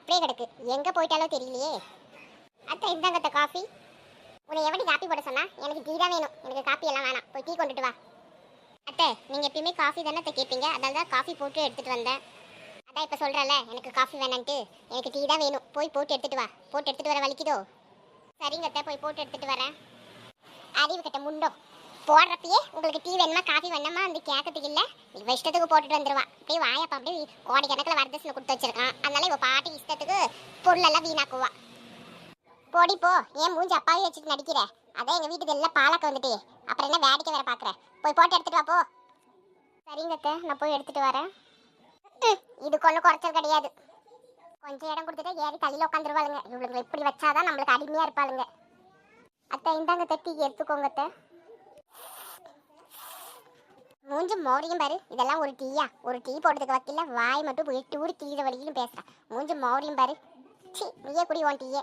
அப்படியே கிடக்கு. எங்க போயிட்டாலோ தெரியலையே. அத்தை இந்தாங்க அத்தை காஃபி உன்னை எப்படி காப்பி போட சொன்னா? எனக்கு டீ தான் வேணும். எனக்கு காப்பி எல்லாம் வேணாம். போய் டீ கொண்டுட்டு வா. அத்தை நீங்க எப்பயுமே காஃபி தானே அத்தை கேட்பீங்க அதனால தான் காஃபி போட்டு எடுத்துட்டு வந்தேன். அதான் இப்போ சொல்கிறல எனக்கு காஃபி வேணான்ட்டு. எனக்கு டீ தான் வேணும். போய் போட்டு எடுத்துட்டு வா. போட்டு எடுத்துட்டு வர வலிக்குதோ? சரிங்க அத்தை போய் போட்டு எடுத்துட்டு வரேன். அறிவு கட்ட முண்டோ. போடுறப்பயே உங்களுக்கு டீ வேணுமா காஃபி வேணுமா? வந்து கேட்கறதுக்கு இல்லை. இவ இஷ்டத்துக்கு போட்டுட்டு வந்துருவா. அப்படியே வாயப்பா அப்படியே கோடிக்கணக்கில் வரதட்சணை கொடுத்து வச்சிருக்கான். அதனால இவ பாட்டி இஷ்டத்துக்கு பொருளெல்லாம் வீணாக்குவா. போடி போ. ஏன் மூஞ்சி அப்பாவே வச்சுட்டு நடிக்கிற? அதான் எங்கள் வீட்டுக்கு எல்லாம் பாலக்க வந்துட்டு. அப்புறம் என்ன வேடிக்கை வேற பார்க்குறேன் போய் போட்டு எடுத்துட்டு வா போ. சரிங்க அத்தை நான் போய் எடுத்துட்டு வரேன். இது இதுக்கு ஒன்றும் குறைச்சல் கிடையாது. கொஞ்சம் இடம் கொடுத்துட்டு ஏறி தலையில் உட்காந்துருவாளுங்க. இவளுங்களை இப்படி வச்சாதான் நம்மளுக்கு அடிமையாக இருப்பாளுங்க. அத்தை இந்தாங்க தட்டி எடுத்துக்கோங்க அத்தை. மூஞ்சு மோரியும் பாரு. இதெல்லாம் ஒரு டீயா? ஒரு டீ போடுறதுக்கு வக்கில்ல வாய் மட்டும் எட்டு ஊர் தீர வழியிலும் பேசுகிறேன் மூஞ்சு மோரியும் பாரு. சி நீயே குடி உன் டீயே.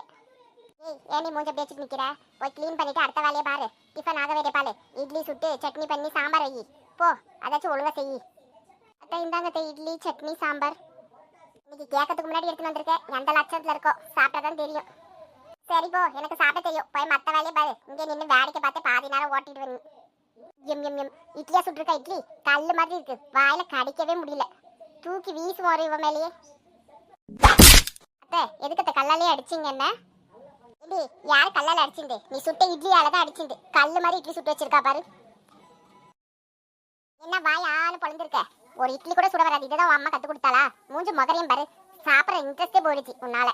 ஏய் ஏனி மூஞ்ச பேச்சுட்டு நிற்கிற போய் க்ளீன் பண்ணிட்டு அடுத்த வேலையை பாரு. டிஃபன் ஆக வேண்டிய பாரு இட்லி சுட்டு சட்னி பண்ணி சாம்பார் வை. போ அதாச்சும் ஒழுங்கா செய். அத்தை இந்தாங்க இட்லி சட்னி சாம்பார். இன்னைக்கு கேட்கறதுக்கு முன்னாடி எடுத்துட்டு வந்திருக்கேன் எந்த லட்சத்தில் இருக்கோ? சாப்பிட்டா தான் தெரியும். சரி போ எனக்கு சாப்பிட தெரியும். போய் மற்ற வேலையை பாரு. இங்கே நின்று வேடிக்கை பார்த்து பாதி நேரம் ஓட்டிட்டு வந்து எம் எம் எம். இட்லியா சுட்டிருக்கா இட்லி? கல்லு மாதிரி இருக்கு. வாயில கடிக்கவே முடியல. தூக்கி வீசு ஒரு இவ மேலேயே. அத்தை எதுக்கு அத்தை கல்லாலே அடிச்சிங்க என்ன? ஏடி யார் கல்லால அடிச்சிருந்து? நீ சுட்ட இட்லியால தான் அடிச்சிருந்து. கல்லு மாதிரி இட்லி சுட்டு வச்சிருக்கா பாரு. என்ன வாய் ஆளு பொழந்திருக்க? ஒரு இட்லி கூட சுட வராது. இதுதான் உன் அம்மா கத்து கொடுத்தாளா? மூஞ்சி முகரையும் பாரு. சாப்பிட்ற இன்ட்ரெஸ்டே போயிடுச்சு உன்னால.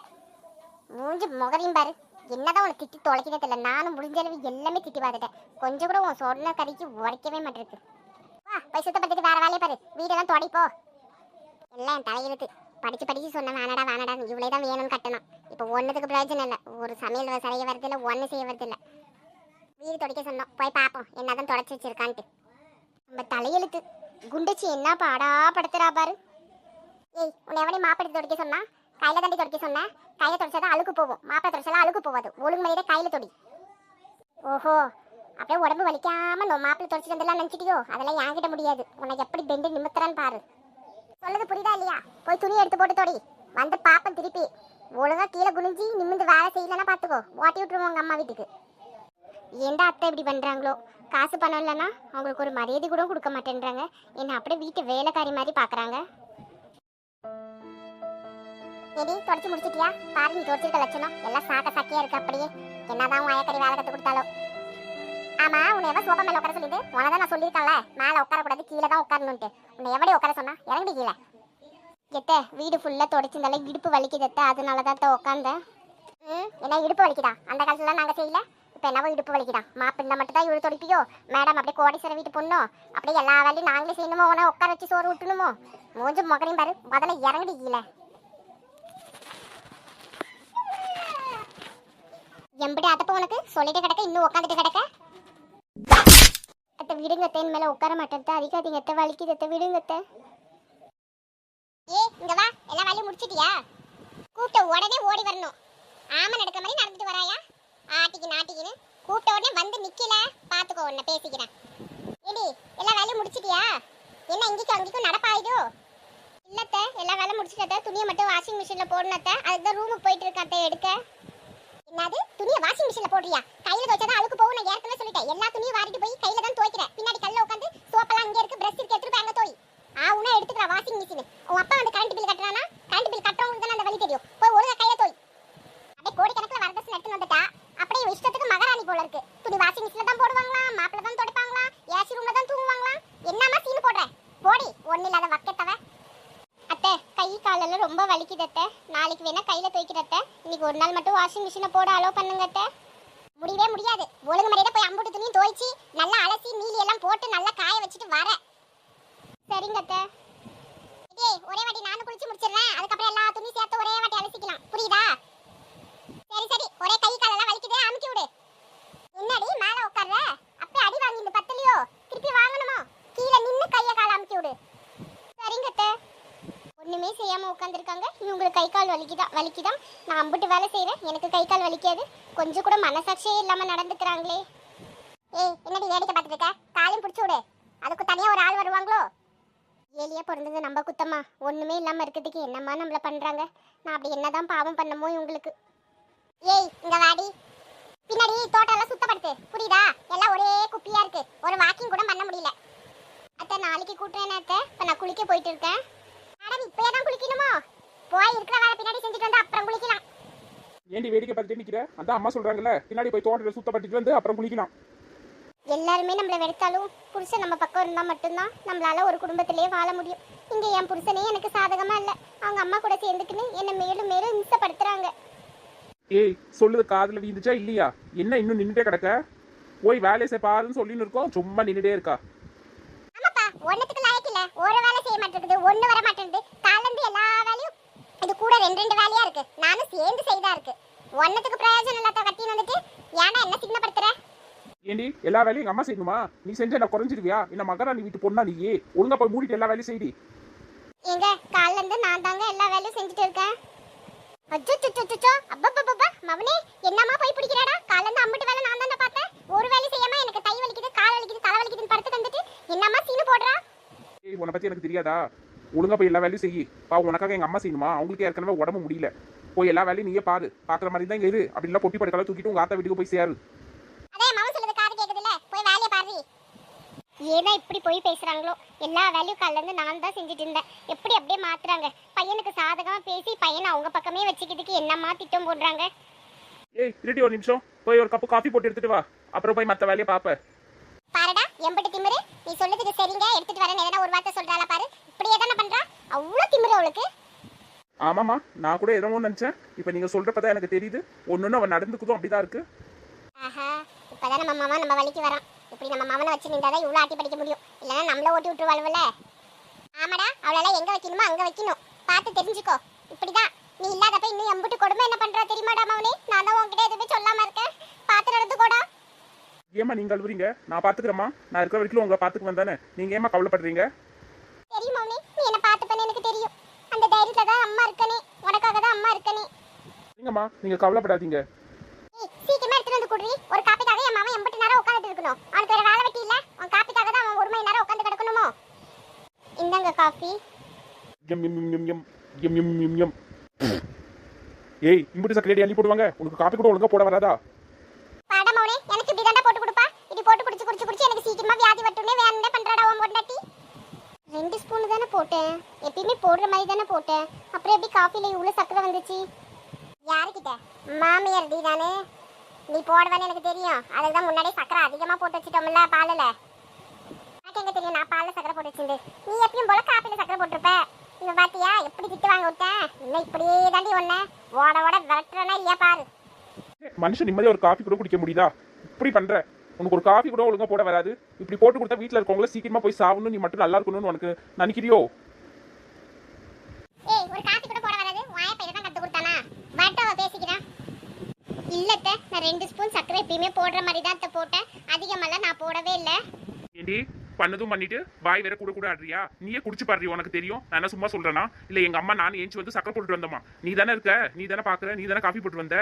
மூஞ்சி முகரையும் பாரு. என்னதான் உன்னை திட்டி தொலைக்கவே தெரியல. நானும் முடிஞ்ச அளவு எல்லாமே திட்டி பார்த்துட்டேன். கொஞ்சம் கூட உன் சொன்ன கறிக்கு உரைக்கவே மாட்டேருக்கு. வா போய் சுத்தப்படுத்திட்டு வேற வேலையை பாரு. வீடெல்லாம் தொடைப்போ எல்லாம் என் தலையெழுத்து படிச்சு படிச்சு சொன்ன வேணடா வேணடா இவ்வளோ தான் வேணும்னு கட்டணும். இப்போ ஒன்றுத்துக்கு பிரயோஜனம் இல்லை. ஒரு சமையல் செய்ய வரதில்லை ஒன்று செய்ய வரது வீடு துடைக்க சொன்னோம். போய் பார்ப்போம். என்னதான் தொடச்சி வச்சிருக்கான்ட்டு. நம்ம தலையெழுத்து குண்டுச்சி என்ன பாடா படுத்துறா பாரு. ஏய் உன்னை எவனையும் மாப்பிட்டு துடைக்க சொன்னா? கையில தண்டி துடைக்க சொன்னேன் கையில துடைச்சாதான் அழுக்கு போகும். மாப்பிளை துடைச்சாலும் அழுக்கு போகாது. ஒழுங்கு மணியிட கையில தொடி. ஓஹோ. அப்படியே உடம்பு வலிக்காம நம்ம மாப்பிளை துடைச்சிட்டு வந்துலாம் நினச்சிட்டியோ? அதெல்லாம் என்கிட்ட முடியாது. உனக்கு எப்படி பெண்டு நிமித்துறான்னு பாரு. சொல்லுது புரியுதா இல்லையா? போய் துணி எடுத்து போட்டு தொடி. வந்து பாப்பேன் திருப்பி. ஒழுங்கா கீழே குனிஞ்சி நிமிந்து வேலை செய்யலன்னா பாத்துக்கோ. ஓட்டி விட்டுருவோம் உங்க அம்மா வீட்டுக்கு. ஏன்டா அத்தை இப்படி பண்றாங்களோ? காசு பணம் இல்லைன்னா அவங்களுக்கு ஒரு மரியாதை கூட கொடுக்க மாட்டேன்றாங்க. என்ன அப்படியே வீட்டு வேலைக்காரி மாதிரி பாக்குறாங்க. எடி தொடச்சு முடிச்சிட்டியா? பாரு நீ தொடச்சிருக்க லட்சணம். எல்லாம் சாக்க சாக்கியா இருக்கு அப்படியே. என்னதான் உன் அயக்கறி வேலை கத்து கொடுத்தாலும் ஆமா உன்னை எவன் சோபா மேல உட்கார சொல்லிட்டு உனதான் நான் சொல்லியிருக்கேன்ல. மேல உட்கார கூடாது கீழே தான் உட்காரணும்ட்டு உன்னை எவடி உட்கார சொன்னா? இறங்கி கீழே. எத்த வீடு ஃபுல்லா தொடச்சிருந்தால இடுப்பு வலிக்குது எத்த. அதனால தான் உட்காந்தேன் ம் என்ன இடுப்பு வலிக்குதா? அந்த காலத்துல நாங்க செய்யல. இப்போ என்னவோ இடுப்பு வலிக்குதா? மாப்பிள்ளை மட்டும் தான் இவ்வளோ தொடிப்பியோ? மேடம் அப்படியே கோடீஸ்வர வீட்டு பொண்ணோ? அப்படியே எல்லா வேலையும் நாங்களே செய்யணுமோ? உன உட்கார வச்சு சோறு விட்டுணுமோ மூஞ்சும் முகரையும் பாரு. முதல்ல இறங்கடி கீழே. எம்படி அதப்ப உனக்கு? சொல்லிட்டு கிடக்க இன்னும் உட்காந்துட்டு கிடக்க? அத்தை விடுங்க தேன் மேல உட்கார மாட்டேன் அதிகாதீங்க அத்தை வலிக்குது அத்தை. விடுங்க அத்தை. ஏ இங்க வா. எல்லா வேலையும் முடிச்சிட்டியா? கூப்பிட்ட உடனே ஓடி வரணும். ஆமா நடக்க மாதிரி நடந்துட்டு வராயா? ஆட்டிக்கு நாட்டிக்கின்னு கூப்பிட்ட உடனே வந்து நிக்கல. பாத்துக்கோ உன்னை பேசிக்கிறேன். ஏடி எல்லா வேலையும் முடிச்சிட்டியா? என்ன இங்கேயும் அங்கேயும் நடப்பாயுதோ? இல்லத்த எல்லா வேலையும் முடிச்சிட்டத்த துணியை மட்டும் வாஷிங் மிஷினில் போடணத்த அதுக்கு தான் ரூமுக்கு போயிட்டு இருக்காத்த எடுக்க. என்னது? துணியை வாஷிங் மிஷின்ல போடுறியா? கையில துவைச்சா தான் அழுக்கு போகும் நான் ஏற்கனவே சொல்லிட்டேன். எல்லா துணியும் வாரிட்டு போய் கையில தான் துவைக்கிறேன். பின்னாடி கல்ல உட்காந்து சோப்பெல்லாம் இங்க இருக்கு. பிரஷ் இருக்கு. எடுத்துட்டு போய் அங்க தோய். ஆ உனா எடுத்துக்கிறா வாஷிங் மிஷின் உன் அப்பா வந்து கரண்ட் பில் கட்டுறானா? கரண்ட் பில் கட்டுறவங்களுக்கு தான் அந்த வழி தெரியும். போய் ஒழுங்கா கையில தோய். அப்படியே கோடிக்கணக்கில் வரதட்சணை எடுத்துன்னு வந்துட்டா. அப்படியே இஷ்டத்துக்கு மகாராணி போல இருக்கு. துணி வாஷிங் மிஷின்ல தான் போடுவாங்களா மாப்பிள்ள தான் துடைப்பாங்களா ஏசி ரூம்ல தான் தூங்குவாங்களா என்னமா சீன் போடுற? போடி. ஒண்ணு இல்லாத காலெல்லாம் ரொம்ப வலிக்குதத்த. நாளைக்கு வேணா கையில துவைக்கிற இன்னைக்கு ஒரு நாள் மட்டும் வாஷிங் மிஷினை போட அலோ பண்ணுங்கத்த. முடியவே முடியாது. ஒழுங்கு முறையில போய் அம்புட்டு துணியும் துவைச்சு நல்லா அலசி மீலி எல்லாம் போட்டு நல்லா காய வச்சுட்டு வர. சரிங்கத்த. டேய் ஒரே வாட்டி நானும் குளிச்சு முடிச்சிடுறேன். அதுக்கப்புறம் எல்லா துணியும் சேர்த்து ஒரே வாட்டி அலசிக்கலாம். புரியுதா? சரி சரி. ஒரே கை கால வலிக்குது அமுக்கி விடு என்னடி மேல உட்கார்ற அப்படியே அடி வாங்கி இந்த பத்தலையோ திருப்பி வாங்கணுமோ கீழே நின்னு கைய கால அமுக்கி விடு சரிங்க அத்தை ஒண்ணுமே செய்யாம உட்காந்துருக்காங்க வலிக்குதா வலிக்குதா வலிக்குதான் நான் அம்புட்டு வேலை செய்கிறேன் எனக்கு கை கால் வலிக்காது. கொஞ்சம் கூட மனசாட்சியே இல்லாம நடந்துக்கிறாங்களே. ஏய் என்னடி வேடிக்கை பார்த்துட்டு இருக்க காலையும் பிடிச்சி விடு. அதுக்கு தனியாக ஒரு ஆள் வருவாங்களோ? ஏலியா பிறந்தது நம்ம குத்தம்மா. ஒண்ணுமே இல்லாமல் இருக்கிறதுக்கு என்னம்மா நம்மள பண்றாங்க? நான் அப்படி என்னதான் பாவம் பண்ணமோ இவங்களுக்கு? ஏய் இங்கே வாடி. பின்னாடி தோட்டம் எல்லாம் சுத்தப்படுத்து. புரியுதா? எல்லாம் ஒரே குப்பியாக இருக்குது ஒரு வாக்கிங் கூட பண்ண முடியல. அத்தை நாளைக்கு கூட்டுறேன்னு அத்தை. இப்போ நான் குளிக்க போயிட்டு இருக்கேன் மேடம் இப்பயே தான் குளிக்கணுமோ போய் இருக்கிற வேலை பின்னாடி செஞ்சுட்டு வந்து அப்புறம் குளிக்கலாம் ஏண்டி வேடிக்கை பார்த்துட்டு நிக்கிற? அதான் அம்மா சொல்றாங்கல்ல பின்னாடி போய் தோட்டத்தில் சுத்தப்பட்டுட்டு வந்து அப்புறம் குளிக்கலாம் எல்லாருமே நம்மளை வெறுத்தாலும் புருஷன் நம்ம பக்கம் இருந்தா மட்டும்தான் நம்மளால ஒரு குடும்பத்திலேயே வாழ முடியும். இங்க என் புருஷனே எனக்கு சாதகமா இல்ல. அவங்க அம்மா கூட சேர்ந்துக்கின்னு என்னை மேலும் மேலும் இம்சப்படுத்துறாங்க. ஏய் சொல்லுது காதுல வீந்துச்சா இல்லையா? என்ன இன்னும் நின்றுட்டே கிடக்க? போய் வேலையை செய்ய பாருன்னு சொல்லின்னு இருக்கோம் சும்மா நின்றுட்டே இருக்கா? ஆமாப்பா ஒண்ணுத்துக்கு லாயக்கு இல்ல. ஒரு வேலை செய்ய மாட்டேங்குது ஒண்ணு வர மாட்டேங்குது. காலந்து எல்லா வேலையும் இது கூட ரெண்டு ரெண்டு வேலையா இருக்கு. நானும் சேர்ந்து செய்தா இருக்கு. ஒன்னத்துக்கு பிரயோஜனம் இல்லாத கட்டின்னு வந்துட்டு ஏன்னா என்ன சின்னப்படுத்துற? ஏண்டி எல்லா வேலையும் எங்க அம்மா செய்யணுமா? நீ செஞ்ச என்ன குறைஞ்சிருவியா? என்ன மகரா நீ வீட்டு பொண்ணா நீ ஒழுங்கா போய் மூடிட்டு எல்லா வேலையும் செய்டி. எங்க காலைல இருந்து நான் தாங்க எல்லா வேலையும் செஞ்சுட்டு இருக்கேன். அச்சோ அச்சோ அப்பப்பப்பா மவனே என்னம்மா போய் பிடிக்கிறாடா? காலைல இருந்து அம்பிட்டு வேலை நான் தானே பார்த்தேன். ஒரு வேலை செய்யாம எனக்கு கை வலிக்குது கால் வலிக்குது தலை வலிக்குதுன்னு படுத்து தந்துட்டு என்னம்மா சீனு போடுறா? ஏய் உன்னை பத்தி எனக்கு தெரியாதா? ஒழுங்கா போய் எல்லா வேலையும் செய்யி பா உனக்காக எங்க அம்மா செய்யணுமா? அவங்களுக்கு ஏற்கனவே உடம்பு முடியல. போய் எல்லா வேலையும் நீயே பாரு. பாக்குற மாதிரி தான் இங்க இரு. அப்படி இல்ல பொட்டி படுக்கலாம் தூக்கிட்டு உங்க ஆத்தா வீட்டுக்கு போய் சேரு. ஏன்னா இப்படி போய் பேசுறாங்களோ? எல்லா வேலையும் காலைல இருந்து நான் தான் செஞ்சுட்டு இருந்தேன். எப்படி அப்படியே மாத்துறாங்க? பையனுக்கு சாதகமா பேசி பையனை அவங்க பக்கமே வச்சுக்கிறதுக்கு என்னம்மா திட்டம் போடுறாங்க? ஏய் திருடி ஒரு நிமிஷம். போய் ஒரு கப்பு காஃபி போட்டு எடுத்துட்டு வா. அப்புறம் போய் மத்த வேலையை பாப்ப. பாருடா எம்பட்டு திமிரு நீ சொல்லுதுக்கு சரிங்க எடுத்துட்டு வரேன் எதனா ஒரு வார்த்தை சொல்றாளா பாரு. இப்படியே தானே பண்றா? அவ்வளவு திமிரு அவளுக்கு. ஆமாமா நான் கூட எதோ நினைச்சேன். இப்ப நீங்க சொல்றப்பதான் எனக்கு தெரியுது. ஒன்னொன்னு அவன் நடந்துக்குதும் அப்படிதான் இருக்கு. ஆஹா இப்பதான் நம்ம மாமா நம்ம வழிக்கு வரான். இப்படி நம்ம மாமனை வச்சு நின்றாதான் இவ்வளவு ஆட்டி படிக்க முடியும். இல்லைன்னா நம்மள ஓட்டி விட்டுருவாள்வல்ல. ஆமாடா அவளெல்லாம் எங்க வைக்கணுமோ அங்க வைக்கணும். பார்த்து தெரிஞ்சுக்கோ. இப்படிதான். நீ இல்லாதப்ப இன்னும் எம்புட்டு கொடுமை என்ன பண்றா தெரியுமாடா மவனே நான் தான் உன்கிட்ட எதுவுமே சொல்லாம இருக்கேன். பார்த்து நடந்துக்கோடா. ஏமா நீங்க அழுவுறீங்க நான் பாத்துக்கிறேம்மா. நான் இருக்கிற வரைக்கும் உங்களை பாத்துக்கு வந்தானே நீங்க ஏமா கவலைப்படுறீங்க? தெரியும் நீ என்ன பார்த்துப்பேன்னு எனக்கு தெரியும். அந்த தைரியத்துல தான் அம்மா இருக்கனே. உனக்காக தான் அம்மா இருக்கனே. நீங்கம்மா நீங்க கவலைப்படாதீங்க. சீக்கிரமா எடுத்துட்டு வந்து குடுறி. ஒரு காப்பிக்காக என் மாமன் எம்பட்டு நேரம் உட்காந்துட்டு இருக்கணும். அவனுக்கு வேற வேலை வெட்டி இல்ல. உன் காப்பிக்காக தான் அவன் ஒரு மணி நேரம் உட்காந்து கிடக்கணுமோ? இந்தாங்க காஃபி. எம் எம் எம் எம் எம் எம் எம் எம் ஏய் இம்புட்டு சக்கரடி அள்ளி போடுவாங்க. உனக்கு காப்பி கூட ஒழுங்கா போட வராதா? பாடமவனே எனக்கு போட்டு கொடுப்பா. இப்படி போட்டு குடிச்சு குடிச்சு குடிச்சு எனக்கு சீக்கிரமா வியாதி வட்டுனே வேணும்னே பண்றாடா உன் பொண்டாட்டி. ரெண்டு ஸ்பூன் தானே போட்டேன். எப்பயுமே போடுற மாதிரி தானே போட்டேன். அப்புறம் எப்படி காஃபில இவ்வளவு சக்கரை வந்துச்சு? யாருக்கிட்ட? மாமியார் டி தானே. நீ போடுவேன்னு எனக்கு தெரியும். அதுக்கு தான் முன்னாடியே சக்கரை அதிகமா போட்டு வச்சுட்டோம்ல பாலில். எனக்கு எங்க தெரியும்? நான் பாலில் சக்கரை போட்டு வச்சிருந்து. நீ எப்பயும் போல காப்பில சக்கரை போட்டிருப்ப. இவன் பாத்தியா? எப்படி திட்டு வாங்க விட்டேன் இன்னும் இப்படியே தாண்டி ஒன்ன ஓட ஓட விரட்டுறனா இல்லையா பாரு. மனுஷன் நிம்மதியா ஒரு காஃபி கூட குடிக்க முடியுதா? இப்படி பண்ற. உனக்கு ஒரு காஃபி கூட ஒழுங்கா போட வராது. இப்படி போட்டு கொடுத்தா வீட்ல இருக்கவங்கள சீக்கிரமா போய் சாவணும் நீ மட்டும் நல்லா இருக்கணும்னு உனக்கு நினைக்கிறியோ? இல்லத்த நான் ரெண்டு ஸ்பூன் சர்க்கரை எப்பயுமே போடுற மாதிரி தான் போட்டேன். அதிகமெல்லாம் நான் போடவே இல்லை. ஏண்டி பண்ணதும் பண்ணிட்டு வாய் வேற கூட கூட ஆடுறியா? நீயே குடிச்சு பாடுறியா உனக்கு தெரியும். நான் என்ன சும்மா சொல்றேனா இல்ல எங்க அம்மா நான் ஏஞ்சி வந்து சக்கரை போட்டுட்டு வந்தம்மா நீ தானே இருக்க? நீ தானே பாக்குற? நீ தானே காஃபி போட்டு வந்த?